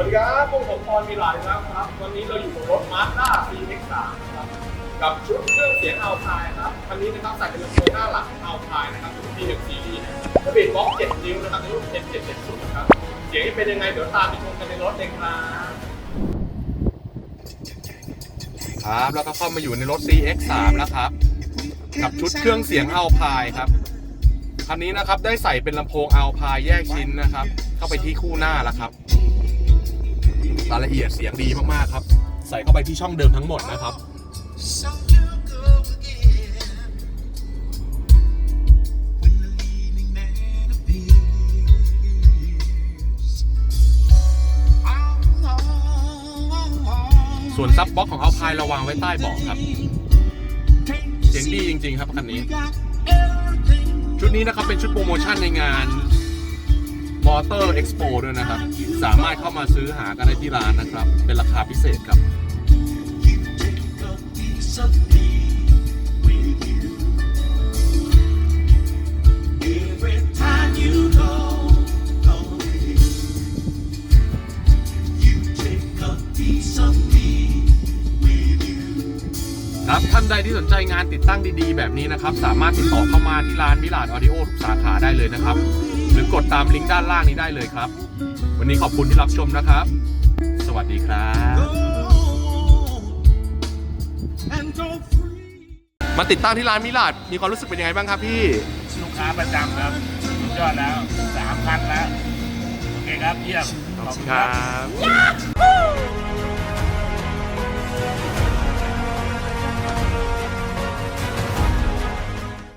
วัสดีครับผมผมพรมีหลายแล้วครับ วันนี้เราอยู่กับรถ Mazda CX-3 ครับ กับชุดเครื่องเสียงอัลพายครับ คันนี้นะครับใส่เป็นลำโพงหน้าหลังอัลพายนะครับเป็น P1 Series นะครับระเบียบล็อก7นิ้วนะครับในรุ่น N770 นะครับ เสียงจะเป็นยังไงเดี๋ยวตามไปชมกันในรถเลยครับครับแล้วก็เข้ามาอยู่ในรถ CX-3 แล้วครับ กับชุดเครื่องเสียงอัลพายครับ คันนี้นะครับได้ใส่เป็นลำโพงอัลพายแยกชิ้นนะครับ เข้าไปที่คู่หน้าแล้วครับ รายละเอียดเสียงดีมากๆครับ ใส่เข้าไปที่ช่องเดิมทั้งหมดนะครับ ส่วนซับบ็อกของเอัลพายเราวางไว้ใต้เบาะครับ เสียงดีจริงๆครับคันนี้ ชุดนี้นะครับเป็นชุดโปรโมชั่นในงาน Motor Expo ด้วยนะครับ สามารถเข้ามาซื้อหากันได้ที่ร้านนะครับ เป็นราคาพิเศษครับ ครับท่านใดที่สนใจงานติดตั้งดีๆ แบบนี้นะครับ สามารถติดต่อเข้ามาที่ร้านมิลาดออดิโอทุกสาขาได้เลยนะครับ รือกดตามลิงก์ด้านล่างนี้ได้เลยครับ วันนี้ขอบคุณที่รับชมนะครับ สวัสดีครับ Go and go free. มาติดตั้งที่ร้านมิลาดมีความรู้สึกเป็นยังไงบ้างครับพี่ ลูกค้าประจำครับสุดยอดแล้วสามพันแล้ว โอเคครับ เยี่ยม ขอบคุณครับ